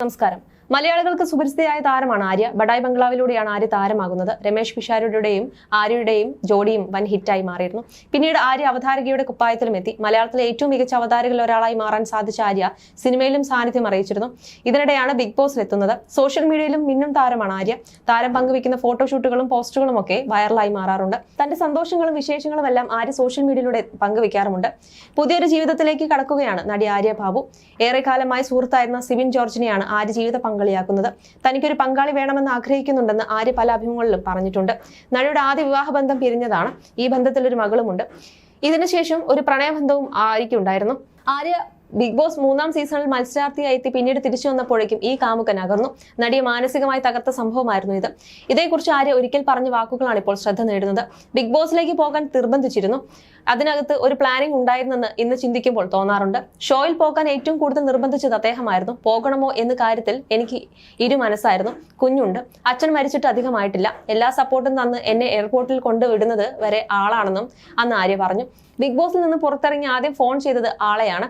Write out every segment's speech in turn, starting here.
നമസ്കാരം മലയാളികൾക്ക് സുപരിസ്ഥിതിയായ താരമാണ് ആര്യ. ബഡായ് ബംഗ്ലാവിലൂടെയാണ് ആര്യ താരമാകുന്നത്. രമേശ് പിഷാരുടെയും ആര്യയുടെയും ജോഡിയും വൻ ഹിറ്റായി മാറിയിരുന്നു. പിന്നീട് ആര്യ അവതാരകയുടെ കുപ്പായത്തിലും എത്തി. മലയാളത്തിലെ ഏറ്റവും മികച്ച അവതാരകളിൽ ഒരാളായി മാറാൻ സാധിച്ച ആര്യ സിനിമയിലും സാന്നിധ്യം അറിയിച്ചിരുന്നു. ഇതിനിടെയാണ് ബിഗ് ബോസിൽ എത്തുന്നത്. സോഷ്യൽ മീഡിയയിലും മിന്നും താരമാണ് ആര്യ. താരം പങ്കുവയ്ക്കുന്ന ഫോട്ടോഷൂട്ടുകളും പോസ്റ്ററുകളും ഒക്കെ വൈറലായി മാറാറുണ്ട്. തന്റെ സന്തോഷങ്ങളും വിശേഷങ്ങളും എല്ലാം ആര്യ സോഷ്യൽ മീഡിയയിലൂടെ പങ്കുവയ്ക്കാറുമുണ്ട്. പുതിയൊരു ജീവിതത്തിലേക്ക് കടക്കുകയാണ് നടി ആര്യ ബാബു. ഏറെക്കാലമായി സുഹൃത്തായിരുന്ന സിബിൻ ജോർജിനെയാണ് ആര്യ ജീവിത പങ്കാളിയാക്കുന്നത്. തനിക്കൊരു പങ്കാളി വേണമെന്ന് ആഗ്രഹിക്കുന്നുണ്ടെന്ന് ആര്യ പല അഭിമുഖങ്ങളിലും പറഞ്ഞിട്ടുണ്ട്. നടിയുടെ ആദ്യ വിവാഹ ബന്ധം പിരിഞ്ഞതാണ്. ഈ ബന്ധത്തിൽ ഒരു മകളുമുണ്ട്. ഇതിനുശേഷം ഒരു പ്രണയബന്ധവും ആര്യയ്ക്കുണ്ടായിരുന്നു. ആര്യ ബിഗ് ബോസ് മൂന്നാം സീസണിൽ മത്സരാർത്ഥിയായി എത്തി പിന്നീട് തിരിച്ചു വന്നപ്പോഴേക്കും ഈ കാമുകൻ അകർന്നു. നടിയെ മാനസികമായി തകർത്ത സംഭവമായിരുന്നു ഇത്. ഇതേക്കുറിച്ച് ആര്യ ഒരിക്കൽ പറഞ്ഞ വാക്കുകളാണ് ഇപ്പോൾ ശ്രദ്ധ നേടുന്നത്. ബിഗ് ബോസിലേക്ക് പോകാൻ നിർബന്ധിച്ചിരുന്നു. അതിനകത്ത് ഒരു പ്ലാനിംഗ് ഉണ്ടായിരുന്നെന്ന് ഇന്ന് ചിന്തിക്കുമ്പോൾ തോന്നാറുണ്ട്. ഷോയിൽ പോകാൻ ഏറ്റവും കൂടുതൽ നിർബന്ധിച്ചത് അദ്ദേഹമായിരുന്നു. പോകണമോ എന്ന കാര്യത്തിൽ എനിക്ക് ഇരു മനസ്സായിരുന്നു. കുഞ്ഞുണ്ട്. അച്ഛൻ മരിച്ചിട്ട് അധികമായിട്ടില്ല. എല്ലാ സപ്പോർട്ടും തന്ന് എന്നെ എയർപോർട്ടിൽ കൊണ്ടുവിടുന്നത് വരെ ആളാണെന്നും അന്ന് ആര്യ പറഞ്ഞു. ബിഗ് ബോസിൽ നിന്ന് പുറത്തിറങ്ങി ആദ്യം ഫോൺ ചെയ്തത് ആളെയാണ്.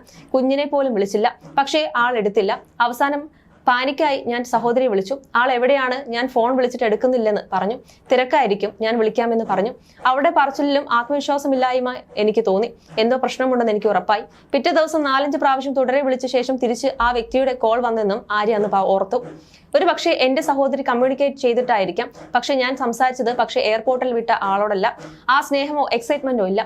കുഞ്ഞിനെ പോലും വിളിച്ചില്ല. പക്ഷേ ആൾ എടുത്തില്ല. അവസാനം പാനിക്കായി ഞാൻ സഹോദരി വിളിച്ചു. ആൾ എവിടെയാണ്? ഞാൻ ഫോൺ വിളിച്ചിട്ട് എടുക്കുന്നില്ലെന്ന് പറഞ്ഞു. തിരക്കായിരിക്കും. ഞാൻ വിളിക്കാമെന്ന് പറഞ്ഞു. അവിടെ പറച്ചിലും ആത്മവിശ്വാസമില്ലായ്മ എനിക്ക് തോന്നി. എന്തോ പ്രശ്നമുണ്ടെന്ന് എനിക്ക് ഉറപ്പായി. പിറ്റേ ദിവസം നാലഞ്ച് പ്രാവശ്യം തുടരെ വിളിച്ച ശേഷം തിരിച്ച് ആ വ്യക്തിയുടെ കോൾ വന്നെന്നും ആര്യ അന്ന് ഓർത്തു. ഒരു പക്ഷേ എന്റെ സഹോദരി കമ്മ്യൂണിക്കേറ്റ് ചെയ്തിട്ടായിരിക്കാം. പക്ഷെ ഞാൻ സംസാരിച്ചത് പക്ഷേ എയർപോർട്ടിൽ വിട്ട ആളോടല്ല. ആ സ്നേഹമോ എക്സൈറ്റ്മെന്റോ ഇല്ല.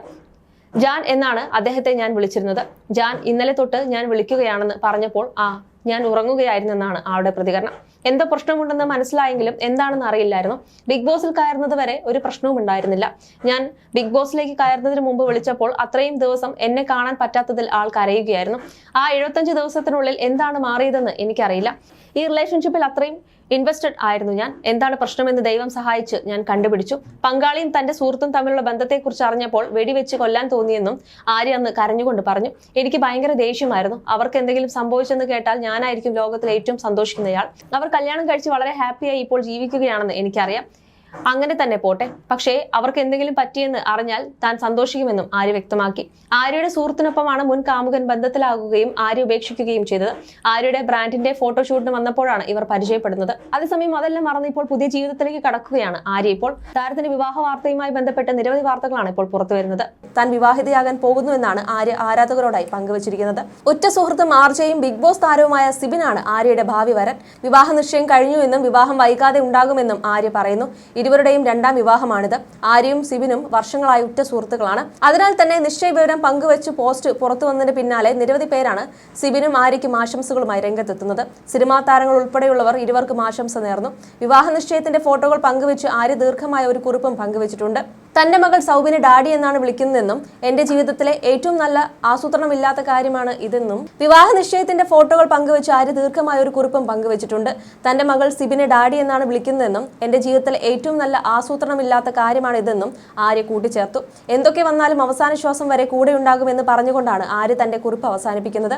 ജാൻ എന്നാണ് അദ്ദേഹത്തെ ഞാൻ വിളിച്ചിരുന്നത്. ജാൻ ഇന്നലെ തൊട്ട് ഞാൻ വിളിക്കുകയാണെന്ന് പറഞ്ഞപ്പോൾ ആ ഞാൻ ഉറങ്ങുകയായിരുന്നെന്നാണ് ആളുടെ പ്രതികരണം. എന്തോ പ്രശ്നമുണ്ടെന്ന് മനസ്സിലായെങ്കിലും എന്താണെന്ന് അറിയില്ലായിരുന്നു. ബിഗ് ബോസിൽ കയറുന്നത് വരെ ഒരു പ്രശ്നവും ഉണ്ടായിരുന്നില്ല. ഞാൻ ബിഗ് ബോസിലേക്ക് കയറുന്നതിന് മുമ്പ് വിളിച്ചപ്പോൾ അത്രയും ദിവസം എന്നെ കാണാൻ പറ്റാത്തതിൽ ആൾ കരയുകയായിരുന്നു. ആ എഴുപത്തഞ്ച് ദിവസത്തിനുള്ളിൽ എന്താണ് മാറിയതെന്ന് എനിക്കറിയില്ല. ഈ റിലേഷൻഷിപ്പിൽ അത്രയും ഇൻവെസ്റ്റഡ് ആയിരുന്നു ഞാൻ. എന്താണ് പ്രശ്നമെന്ന് ദൈവം സഹായിച്ച് ഞാൻ കണ്ടുപിടിച്ചു. പങ്കാളിയും തന്റെ സുഹൃത്തും തമ്മിലുള്ള ബന്ധത്തെക്കുറിച്ച് അറിഞ്ഞപ്പോൾ വെടിവെച്ച് കൊല്ലാൻ തോന്നിയെന്നും ആര്യ അന്ന് കരഞ്ഞുകൊണ്ട് പറഞ്ഞു. എനിക്ക് ഭയങ്കര ദേഷ്യമായിരുന്നു. അവർക്ക് എന്തെങ്കിലും സംഭവിച്ചെന്ന് കേട്ടാൽ ഞാനായിരിക്കും ലോകത്തിൽ ഏറ്റവും സന്തോഷിക്കുന്നയാൾ. അവർ കല്യാണം കഴിച്ച് വളരെ ഹാപ്പിയായി ഇപ്പോൾ ജീവിക്കുകയാണെന്ന് എനിക്കറിയാം. അങ്ങനെ തന്നെ പോട്ടെ. പക്ഷേ അവർക്ക് എന്തെങ്കിലും പറ്റിയെന്ന് അറിഞ്ഞാൽ താൻ സന്തോഷിക്കുമെന്നും ആര്യ വ്യക്തമാക്കി. ആര്യയുടെ സുഹൃത്തിനൊപ്പമാണ് മുൻ കാമുകൻ ബന്ധത്തിലാകുകയും ആര്യ ഉപേക്ഷിക്കുകയും ചെയ്തത്. ആര്യയുടെ ബ്രാൻഡിന്റെ ഫോട്ടോഷൂട്ടിന് വന്നപ്പോഴാണ് ഇവർ പരിചയപ്പെടുന്നത്. അതേസമയം അതെല്ലാം മറന്ന് ഇപ്പോൾ പുതിയ ജീവിതത്തിലേക്ക് കടക്കുകയാണ് ആര്യ ഇപ്പോൾ. താരത്തിന്റെ വിവാഹ വാർത്തയുമായി ബന്ധപ്പെട്ട നിരവധി വാർത്തകളാണ് ഇപ്പോൾ പുറത്തു വരുന്നത്. താൻ വിവാഹിതയാകാൻ പോകുന്നുവെന്നാണ് ആര്യ ആരാധകരോടായി പങ്കുവച്ചിരിക്കുന്നത്. ഒറ്റ സുഹൃത്തും ആർജയും ബിഗ് ബോസ് താരവുമായ സിബിനാണ് ആര്യയുടെ ഭാവി വരൻ. വിവാഹ നിശ്ചയം കഴിഞ്ഞുവെന്നും വിവാഹം വൈകാതെ ഉണ്ടാകുമെന്നും ആര്യ പറയുന്നു. ഇരുവരുടെയും രണ്ടാം വിവാഹമാണിത്. ആര്യയും സിബിനും വർഷങ്ങളായി ഉറ്റ സുഹൃത്തുക്കളാണ്. അതിനാൽ തന്നെ നിശ്ചയ വിവരം പങ്കുവച്ച് പോസ്റ്റ് പുറത്തു വന്നതിന് പിന്നാലെ നിരവധി പേരാണ് സിബിനും ആര്യയ്ക്കും ആശംസകളുമായി രംഗത്തെത്തുന്നത്. സിനിമാ താരങ്ങൾ ഉൾപ്പെടെയുള്ളവർ ഇരുവർക്കും ആശംസ നേർന്നു. വിവാഹ നിശ്ചയത്തിന്റെ ഫോട്ടോകൾ പങ്കുവച്ച് ആര്യ ദീർഘമായ ഒരു കുറിപ്പും പങ്കുവച്ചിട്ടുണ്ട്. തന്റെ മകൾ സൗബിനെ ഡാഡി എന്നാണ് വിളിക്കുന്നതെന്നും എന്റെ ജീവിതത്തിലെ ഏറ്റവും നല്ല ആസൂത്രണമില്ലാത്ത കാര്യമാണ് ഇതെന്നും വിവാഹ നിശ്ചയത്തിന്റെ ഫോട്ടോകൾ പങ്കുവെച്ച് ആര്യ ദീർഘമായ ഒരു കുറിപ്പും പങ്കുവച്ചിട്ടുണ്ട്. തന്റെ മകൾ സിബിനെ ഡാഡി എന്നാണ് വിളിക്കുന്നതെന്നും എന്റെ ജീവിതത്തിലെ ഏറ്റവും നല്ല ആസൂത്രണമില്ലാത്ത കാര്യമാണ് ഇതെന്നും ആര്യ കൂട്ടിച്ചേർത്തു. എന്തൊക്കെ വന്നാലും അവസാന ശ്വാസം വരെ കൂടെ ഉണ്ടാകുമെന്ന് പറഞ്ഞുകൊണ്ടാണ് ആര്യ തന്റെ കുറിപ്പ് അവസാനിപ്പിക്കുന്നത്.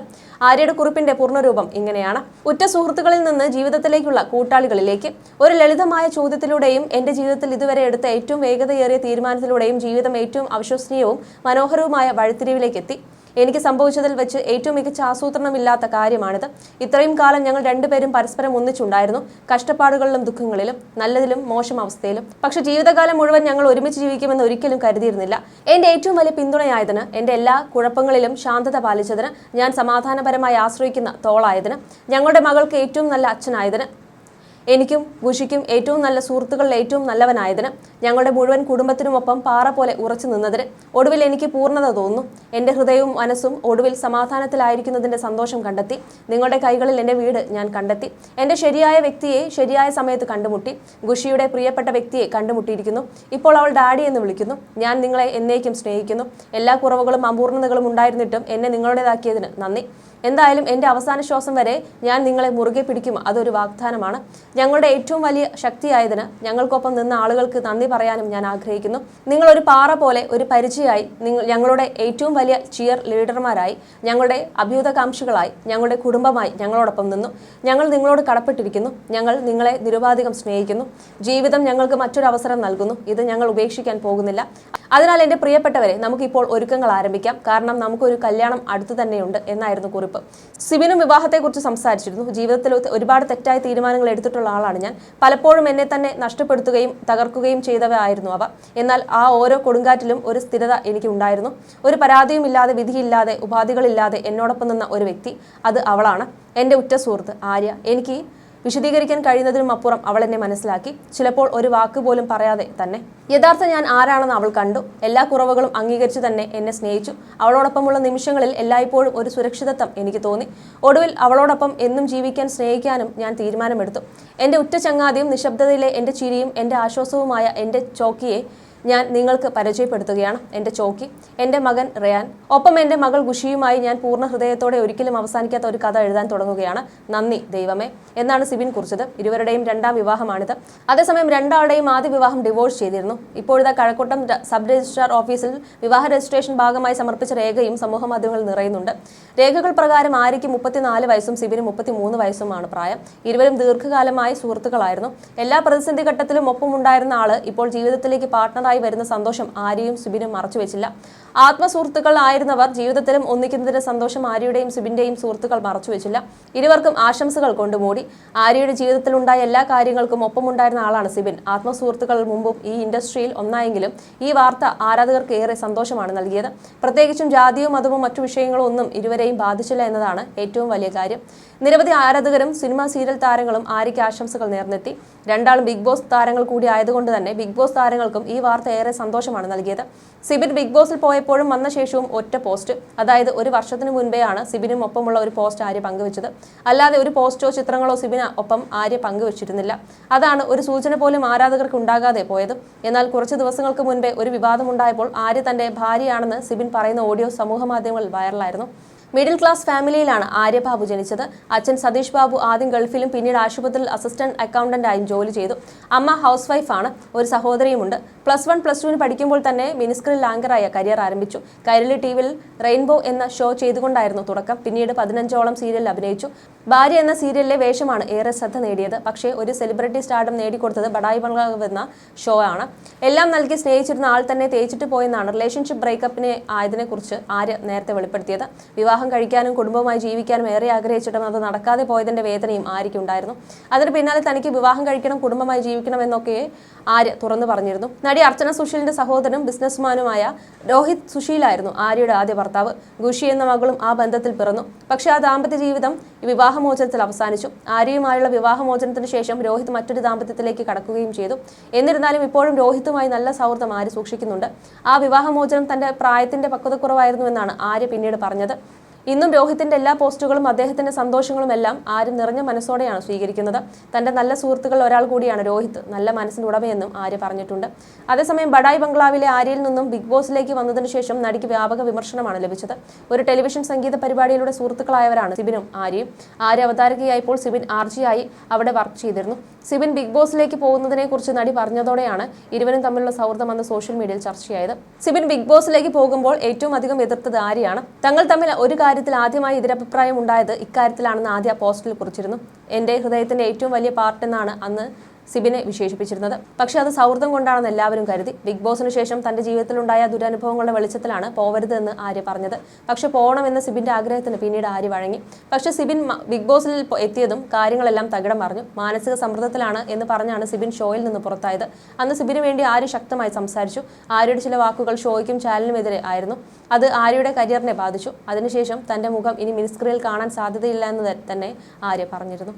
ആര്യയുടെ കുറിപ്പിന്റെ പൂർണരൂപം ഇങ്ങനെയാണ്. ഉറ്റ സുഹൃത്തുക്കളിൽ നിന്ന് ജീവിതത്തിലേക്കുള്ള കൂട്ടാളികളിലേക്ക് ഒരു ലളിതമായ ചോദ്യത്തിലൂടെയും എന്റെ ജീവിതത്തിൽ ഇതുവരെ എടുത്ത ഏറ്റവും വേഗതയേറിയ തീരുമാനത്തിലൂടെയും ജീവിതം ഏറ്റവും അവിശ്വസനീയവും മനോഹരവുമായ വഴിത്തിരിവിലേക്ക് എത്തി. എനിക്ക് സംഭവിച്ചതിൽ വെച്ച് ഏറ്റവും മികച്ച ആസൂത്രണമില്ലാത്ത കാര്യമാണിത്. ഇത്രയും കാലം ഞങ്ങൾ രണ്ടുപേരും പരസ്പരം ഒന്നിച്ചുണ്ടായിരുന്നു. കഷ്ടപ്പാടുകളിലും ദുഃഖങ്ങളിലും നല്ലതിലും മോശം അവസ്ഥയിലും. പക്ഷെ ജീവിതകാലം മുഴുവൻ ഞങ്ങൾ ഒരുമിച്ച് ജീവിക്കുമെന്ന് ഒരിക്കലും കരുതിയിരുന്നില്ല. എന്റെ ഏറ്റവും വലിയ പിന്തുണയായതിന് എന്റെ എല്ലാ കുഴപ്പങ്ങളിലും ശാന്തത പാലിച്ചതിന് ഞാൻ സമാധാനപരമായി ആശ്രയിക്കുന്ന തോളായതിന് ഞങ്ങളുടെ മകൾക്ക് ഏറ്റവും നല്ല അച്ഛനായതിന് എനിക്കും ഗുഷിക്കും ഏറ്റവും നല്ല സുഹൃത്തുക്കളിൽ ഏറ്റവും നല്ലവനായതിന് ഞങ്ങളുടെ മുഴുവൻ കുടുംബത്തിനുമൊപ്പം പാറ പോലെ ഉറച്ചു നിന്നതിന് ഒടുവിൽ എനിക്ക് പൂർണത തോന്നുന്നു. എന്റെ ഹൃദയവും മനസ്സും ഒടുവിൽ സമാധാനത്തിലായിരിക്കുന്നതിന്റെ സന്തോഷം കണ്ടെത്തി. നിങ്ങളുടെ കൈകളിൽ എന്റെ വീട് ഞാൻ കണ്ടെത്തി. എന്റെ ശരിയായ വ്യക്തിയെ ശരിയായ സമയത്ത് കണ്ടുമുട്ടി. ഗുഷിയുടെ പ്രിയപ്പെട്ട വ്യക്തിയെ കണ്ടുമുട്ടിയിരിക്കുന്നു. ഇപ്പോൾ അവൾ ഡാഡി എന്ന് വിളിക്കുന്നു. ഞാൻ നിങ്ങളെ എന്നേക്കും സ്നേഹിക്കുന്നു. എല്ലാ കുറവുകളും അപൂർണതകളും ഉണ്ടായിരുന്നിട്ടും എന്നെ നിങ്ങളുടേതാക്കിയതിന് നന്ദി. എന്തായാലും എന്റെ അവസാന ശ്വാസം വരെ ഞാൻ നിങ്ങളെ മുറുകെ പിടിക്കും. അതൊരു വാഗ്ദാനമാണ്. ഞങ്ങളുടെ ഏറ്റവും വലിയ ശക്തിയായതിന് ഞങ്ങൾക്കൊപ്പം നിന്ന ആളുകൾക്ക് നന്ദി പറയാനും ഞാൻ ആഗ്രഹിക്കുന്നു. നിങ്ങൾ ഒരു പാറ പോലെ ഒരു പരിചയമായി നിങ്ങൾ ഞങ്ങളുടെ ഏറ്റവും വലിയ ചിയർ ലീഡർമാരായി ഞങ്ങളുടെ അഭ്യുതകാംക്ഷികളായി ഞങ്ങളുടെ കുടുംബമായി ഞങ്ങളോടൊപ്പം നിന്നു. ഞങ്ങൾ നിങ്ങളോട് കടപ്പെട്ടിരിക്കുന്നു. ഞങ്ങൾ നിങ്ങളെ നിരുപാധികം സ്നേഹിക്കുന്നു. ജീവിതം ഞങ്ങൾക്ക് മറ്റൊരു അവസരം നൽകുന്നു. ഇത് ഞങ്ങൾ ഉപേക്ഷിക്കാൻ പോകുന്നില്ല. അതിനാൽ എന്റെ പ്രിയപ്പെട്ടവരെ നമുക്കിപ്പോൾ ഒരുക്കങ്ങൾ ആരംഭിക്കാം. കാരണം നമുക്കൊരു കല്യാണം അടുത്തു തന്നെയുണ്ട് എന്നായിരുന്നു കുറിപ്പ്. സിബിനും വിവാഹത്തെക്കുറിച്ച് സംസാരിച്ചിരുന്നു. ജീവിതത്തിൽ ഒരുപാട് തെറ്റായ തീരുമാനങ്ങൾ എടുത്തിട്ടുള്ള ആളാണ് ഞാൻ. പലപ്പോഴും എന്നെ തന്നെ നഷ്ടപ്പെടുത്തുകയും തകർക്കുകയും ചെയ്തവയായിരുന്നു അവ. എന്നാൽ ആ ഓരോ കൊടുങ്കാറ്റിലും ഒരു സ്ഥിരത എനിക്ക് ഉണ്ടായിരുന്നു. ഒരു പരാതിയും ഇല്ലാതെ വിധിയില്ലാതെ ഉപാധികളില്ലാതെ എന്നോടൊപ്പം നിന്ന ഒരു വ്യക്തി അത് അവളാണ്. എന്റെ ഉറ്റ സുഹൃത്ത് ആര്യ. എനിക്ക് വിശദീകരിക്കാൻ കഴിയുന്നതിനും അപ്പുറം അവൾ എന്നെ മനസ്സിലാക്കി. ചിലപ്പോൾ ഒരു വാക്ക് പോലും പറയാതെ തന്നെ. യഥാർത്ഥ ഞാൻ ആരാണെന്ന് അവൾ കണ്ടു. എല്ലാ കുറവുകളും അംഗീകരിച്ചു തന്നെ എന്നെ സ്നേഹിച്ചു. അവളോടൊപ്പമുള്ള നിമിഷങ്ങളിൽ എല്ലായ്പ്പോഴും ഒരു സുരക്ഷിതത്വം എനിക്ക് തോന്നി. ഒടുവിൽ അവളോടൊപ്പം എന്നും ജീവിക്കാൻ സ്നേഹിക്കാനും ഞാൻ തീരുമാനമെടുത്തു. എന്റെ ഉറ്റ ചങ്ങാതിയും നിശബ്ദതയിലെ എന്റെ ചിരിയും എന്റെ ആശ്വാസവുമായ എന്റെ ചോക്കിയെ ഞാൻ നിങ്ങൾക്ക് പരിചയപ്പെടുത്തുകയാണ് എന്റെ ചോക്കി എന്റെ മകൻ റിയാൻ. ഒപ്പം എന്റെ മകൾ ഖുഷിയുമായി ഞാൻ പൂർണ ഹൃദയത്തോടെ ഒരിക്കലും അവസാനിക്കാത്ത ഒരു കഥ എഴുതാൻ തുടങ്ങുകയാണ്. നന്ദി ദൈവമേ. എന്നാണ് സിബിൻ കുറിച്ചത്. ഇരുവരുടെയും രണ്ടാം വിവാഹമാണിത്. അതേസമയം രണ്ടാളുടെയും ആദ്യ വിവാഹം ഡിവോഴ്സ് ചെയ്തിരുന്നു. ഇപ്പോഴത്തെ കഴക്കൂട്ടം സബ് രജിസ്ട്രാർ ഓഫീസിൽ വിവാഹ രജിസ്ട്രേഷൻ ഭാഗമായി സമർപ്പിച്ച രേഖയും സമൂഹ മാധ്യമങ്ങളിൽ നിറയുന്നുണ്ട്. രേഖകൾ പ്രകാരം ആര്യയ്ക്ക് മുപ്പത്തിനാല് വയസ്സും സിബിന് മുപ്പത്തിമൂന്ന് വയസ്സുമാണ് പ്രായം. ഇരുവരും ദീർഘകാലമായി സുഹൃത്തുക്കളായിരുന്നു. എല്ലാ പ്രതിസന്ധി ഘട്ടത്തിലും ഒപ്പമുണ്ടായിരുന്ന ആൾ ഇപ്പോൾ ജീവിതത്തിലേക്ക് പാർട്ട്ണറായി വരുന്ന സന്തോഷം ആരെയും സുബിനും മറച്ചു മറച്ചുവെച്ചില്ല ആത്മസുഹൃത്തുക്കൾ ആയിരുന്നവർ ജീവിതത്തിലും ഒന്നിക്കുന്നതിന്റെ സന്തോഷം ആര്യയുടെയും സുബിന്റെയും സുഹൃത്തുക്കൾ മറച്ചുവെച്ചില്ല ഇരുവർക്കും ആശംസകൾ കൊണ്ടുമൂടി. ആര്യയുടെ ജീവിതത്തിലുണ്ടായ എല്ലാ കാര്യങ്ങൾക്കും ഒപ്പമുണ്ടായിരുന്ന ആളാണ് സിബിൻ. ആത്മസുഹൃത്തുക്കൾ മുമ്പും ഈ ഇൻഡസ്ട്രിയിൽ ഒന്നായെങ്കിലും ഈ വാർത്ത ആരാധകർക്ക് ഏറെ സന്തോഷമാണ് നൽകിയത്. പ്രത്യേകിച്ചും ജാതിയോ മതമോ മറ്റു വിഷയങ്ങളും ഒന്നും ഇരുവരെയും ബാധിച്ചില്ല എന്നതാണ് ഏറ്റവും വലിയ കാര്യം. നിരവധി ആരാധകരും സിനിമാ സീരിയൽ താരങ്ങളും ആര്യയ്ക്ക് ആശംസകൾ നേർന്നെത്തി. രണ്ടാളും ബിഗ് ബോസ് താരങ്ങൾ കൂടി ആയതുകൊണ്ട് തന്നെ ബിഗ് ബോസ് താരങ്ങൾക്കും ഈ വാർത്ത ഏറെ സന്തോഷമാണ് നൽകിയത്. സിബിൻ ബിഗ് ബോസിൽ പോയപ്പോഴും വന്ന ശേഷവും ഒറ്റ പോസ്റ്റ്. അതായത് ഒരു വർഷത്തിന് മുൻപേ ആണ് സിബിനും ഒപ്പമുള്ള ഒരു പോസ്റ്റ് ആര്യ പങ്കുവച്ചത്. അല്ലാതെ ഒരു പോസ്റ്റോ ചിത്രങ്ങളോ സിബിന് ഒപ്പം ആര്യ പങ്കുവച്ചിരുന്നില്ല. അതാണ് ഒരു സൂചന പോലും ആരാധകർക്ക് ഉണ്ടാകാതെ പോയത്. എന്നാൽ കുറച്ച് ദിവസങ്ങൾക്ക് മുൻപേ ഒരു വിവാദമുണ്ടായപ്പോൾ ആര്യ തന്റെ ഭാര്യയാണെന്ന് സിബിൻ പറയുന്ന ഓഡിയോ സമൂഹ മാധ്യമങ്ങളിൽ വൈറലായിരുന്നു. മിഡിൽ ക്ലാസ് ഫാമിലിയിലാണ് ആര്യബാബു ജനിച്ചത്. അച്ഛൻ സതീഷ് ബാബു ആദ്യം ഗൾഫിലും പിന്നീട് ആശുപത്രിയിൽ അസിസ്റ്റന്റ് അക്കൗണ്ടന്റായും ജോലി ചെയ്തു. അമ്മ ഹൗസ് വൈഫാണ് ഒരു സഹോദരിയുമുണ്ട്. പ്ലസ് വൺ പ്ലസ് ടുവിന് പഠിക്കുമ്പോൾ തന്നെ മിനിസ്ക്രിൽ ആങ്കറായ കരിയർ ആരംഭിച്ചു. കൈരളി ടി വിയിൽ റെയിൻബോ എന്ന ഷോ ചെയ്തുകൊണ്ടായിരുന്നു തുടക്കം. പിന്നീട് പതിനഞ്ചോളം സീരിയലിൽ അഭിനയിച്ചു. ഭാര്യ എന്ന സീരിയലിലെ വേഷമാണ് ഏറെ ശ്രദ്ധ നേടിയത്. പക്ഷേ ഒരു സെലിബ്രിറ്റി സ്റ്റാർഡം നേടിക്കൊടുത്തത് ബഡായി ബംഗ്ലാവ് എന്ന ഷോ ആണ്. എല്ലാം നൽകി സ്നേഹിച്ചിരുന്ന ആൾ തന്നെ തേച്ചിട്ട് പോയെന്നാണ് റിലേഷൻഷിപ്പ് ബ്രേക്കപ്പിനെ ആയതിനെക്കുറിച്ച് ആര്യ നേരത്തെ വെളിപ്പെടുത്തിയത്. വിവാഹം കഴിക്കാനും കുടുംബമായി ജീവിക്കാനും ഏറെ ആഗ്രഹിച്ചിട്ടും അത് നടക്കാതെ പോയതിന്റെ വേദനയും ആര്യയ്ക്കുണ്ടായിരുന്നു അതിന് പിന്നാലെ തനിക്ക് വിവാഹം കഴിക്കണം കുടുംബമായി ജീവിക്കണം എന്നൊക്കെ ആര്യ തുറന്നു പറഞ്ഞിരുന്നു. നടി അർച്ചന സുശീലിന്റെ സഹോദരനും ബിസിനസ്മാനുമായ രോഹിത് സുശീലായിരുന്നു ആര്യയുടെ ആദ്യ ഭർത്താവ്. ഗുഷി എന്ന മകളും ആ ബന്ധത്തിൽ പിറന്നു. പക്ഷേ ആ ദാമ്പത്യ ജീവിതം വിവാഹമോചനത്തിൽ അവസാനിച്ചു. ആര്യയുമായുള്ള വിവാഹമോചനത്തിന് ശേഷം രോഹിത് മറ്റൊരു ദാമ്പത്യത്തിലേക്ക് കടക്കുകയും ചെയ്തു. എന്നിരുന്നാലും ഇപ്പോഴും രോഹിത്തുമായി നല്ല സൗഹൃദം ആര്യ സൂക്ഷിക്കുന്നുണ്ട്. ആ വിവാഹമോചനം തന്റെ പ്രായത്തിന്റെ പക്വതക്കുറവായിരുന്നു എന്നാണ് ആര്യ പിന്നീട് പറഞ്ഞത്. ഇന്നും രോഹിത്തിന്റെ എല്ലാ പോസ്റ്റുകളും അദ്ദേഹത്തിന്റെ സന്തോഷങ്ങളും എല്ലാം ആരും നിറഞ്ഞ മനസ്സോടെയാണ് സ്വീകരിക്കുന്നത്. തന്റെ നല്ല സുഹൃത്തുക്കൾ ഒരാൾ കൂടിയാണ് രോഹിത്. നല്ല മനസ്സിന്റെ ഉടമയെന്നും ആര്യ പറഞ്ഞിട്ടുണ്ട്. അതേസമയം ബഡായ് ബംഗ്ലാവിലെ ആര്യയിൽ നിന്നും ബിഗ് ബോസിലേക്ക് വന്നതിനു ശേഷം നടിക്ക് വ്യാപക വിമർശനമാണ് ലഭിച്ചത്. ഒരു ടെലിവിഷൻ സംഗീത പരിപാടിയിലൂടെ സുഹൃത്തുക്കളായവരാണ് സിബിനും ആര്യയും. ആര്യ അവതാരകയായപ്പോൾ സിബിൻ ആർജിയായി അവിടെ വർക്ക് ചെയ്തിരുന്നു. സിബിൻ ബിഗ് ബോസിലേക്ക് പോകുന്നതിനെക്കുറിച്ച് നടി പറഞ്ഞതോടെയാണ് ഇരുവരും തമ്മിലുള്ള സൗഹൃദം അന്ന് സോഷ്യൽ മീഡിയയിൽ ചർച്ചയായത്. സിബിൻ ബിഗ് ബോസിലേക്ക് പോകുമ്പോൾ ഏറ്റവും അധികം എതിർത്തത് ആര്യയാണ്. തങ്ങൾ തമ്മിൽ ഒരു കാര്യത്തിൽ ആദ്യമായി എതിരഭിപ്രായം ഉണ്ടായത് ഇക്കാര്യത്തിലാണെന്ന് ആദ്യ പോസ്റ്റിൽ കുറിച്ചിരുന്നു. എന്റെ ഹൃദയത്തിന്റെ ഏറ്റവും വലിയ പാർട്ടെന്നാണ് അന്ന് സിബിനെ വിശേഷിപ്പിച്ചിരുന്നത്. പക്ഷേ അത് സൗഹൃദം കൊണ്ടാണെന്ന് എല്ലാവരും കരുതി. ബിഗ് ബോസിന് ശേഷം തന്റെ ജീവിതത്തിലുണ്ടായ ദുരനുഭവങ്ങളുടെ വെളിച്ചത്തിലാണ് പോവരുത് എന്ന് ആര്യ പറഞ്ഞത്. പക്ഷെ പോകണമെന്ന സിബിന്റെ ആഗ്രഹത്തിന് പിന്നീട് ആര്യ വഴങ്ങി. പക്ഷെ സിബിൻ ബിഗ് ബോസിൽ എത്തിയതും കാര്യങ്ങളെല്ലാം തകിടം പറഞ്ഞു മാനസിക സമ്മർദ്ദത്തിലാണ് എന്ന് പറഞ്ഞാണ് സിബിൻ ഷോയിൽ നിന്ന് പുറത്തായത്. അന്ന് സിബിന് വേണ്ടി ആര്യ ശക്തമായി സംസാരിച്ചു. ആര്യയുടെ ചില വാക്കുകൾ ഷോയ്ക്കും ചാനലിനുമെതിരെ ആയിരുന്നു. അത് ആര്യയുടെ കരിയറിനെ ബാധിച്ചു. അതിനുശേഷം തന്റെ മുഖം ഇനി മിനിസ്ക്രിയിൽ കാണാൻ സാധ്യതയില്ല എന്ന് തന്നെ ആര്യ പറഞ്ഞിരുന്നു.